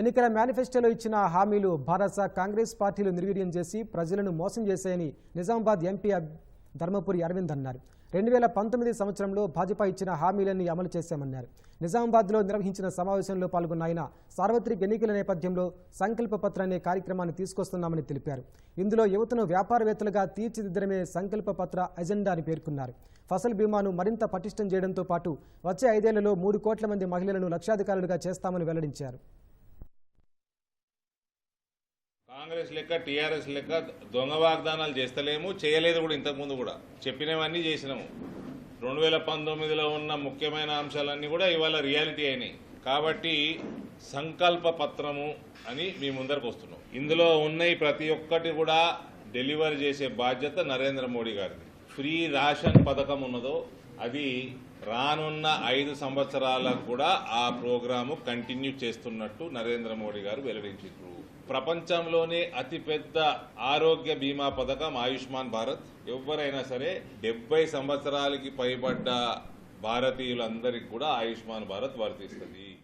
ఎన్నికల మేనిఫెస్టోలో ఇచ్చిన హామీలు భారత కాంగ్రెస్ పార్టీలు నిర్వీర్యం చేసి ప్రజలను మోసం చేశాయని నిజామాబాద్ ఎంపీ ధర్మపురి అరవింద్ అన్నారు. రెండు వేల పంతొమ్మిది సంవత్సరంలో భాజపా ఇచ్చిన హామీలన్నీ అమలు చేశామన్నారు. నిజామాబాద్లో నిర్వహించిన సమావేశంలో పాల్గొన్న ఆయన సార్వత్రిక ఎన్నికల నేపథ్యంలో సంకల్ప పత్ర అనే కార్యక్రమాన్ని తీసుకొస్తున్నామని తెలిపారు. ఇందులో యువతను వ్యాపారవేత్తలుగా తీర్చిదిద్దడమే సంకల్ప పత్ర ఎజెండా అని పేర్కొన్నారు. ఫసల్ బీమాను మరింత పటిష్టం చేయడంతో పాటు వచ్చే ఐదేళ్ళలో మూడు కోట్ల మంది మహిళలను లక్షాధికారులుగా చేస్తామని వెల్లడించారు. కాంగ్రెస్ లెక్క టీఆర్ఎస్ లెక్క దొంగ వాగ్దానాలు చేస్తలేము చేయలేదు కూడా ఇంతకుముందు కూడా. చెప్పినవన్నీ చేసినాము. రెండు వేల పంతొమ్మిదిలో ఉన్న ముఖ్యమైన అంశాలన్నీ కూడా ఇవాళ రియాలిటీ అయినాయి. కాబట్టి సంకల్ప పత్రము అని మీ ముందరకు వస్తున్నాం. ఇందులో ఉన్నాయి ప్రతి ఒక్కటి కూడా డెలివర్ చేసే బాధ్యత నరేంద్ర మోడీ గారిది. ఫ్రీ రేషన్ పథకం ఉన్నదో అది రానున్న ఐదు సంవత్సరాలకు కూడా ఆ ప్రోగ్రాము కంటిన్యూ చేస్తున్నట్టు నరేంద్ర మోడీ గారు వెల్లడించారు. ప్రపంచంలోనే అతిపెద్ద ఆరోగ్య బీమా పథకం ఆయుష్మాన్ భారత్. ఎవరైనా సరే డెబ్బై సంవత్సరాలకి పైబడ్డ భారతీయులందరికీ కూడా ఆయుష్మాన్ భారత్ వర్తిస్తుంది.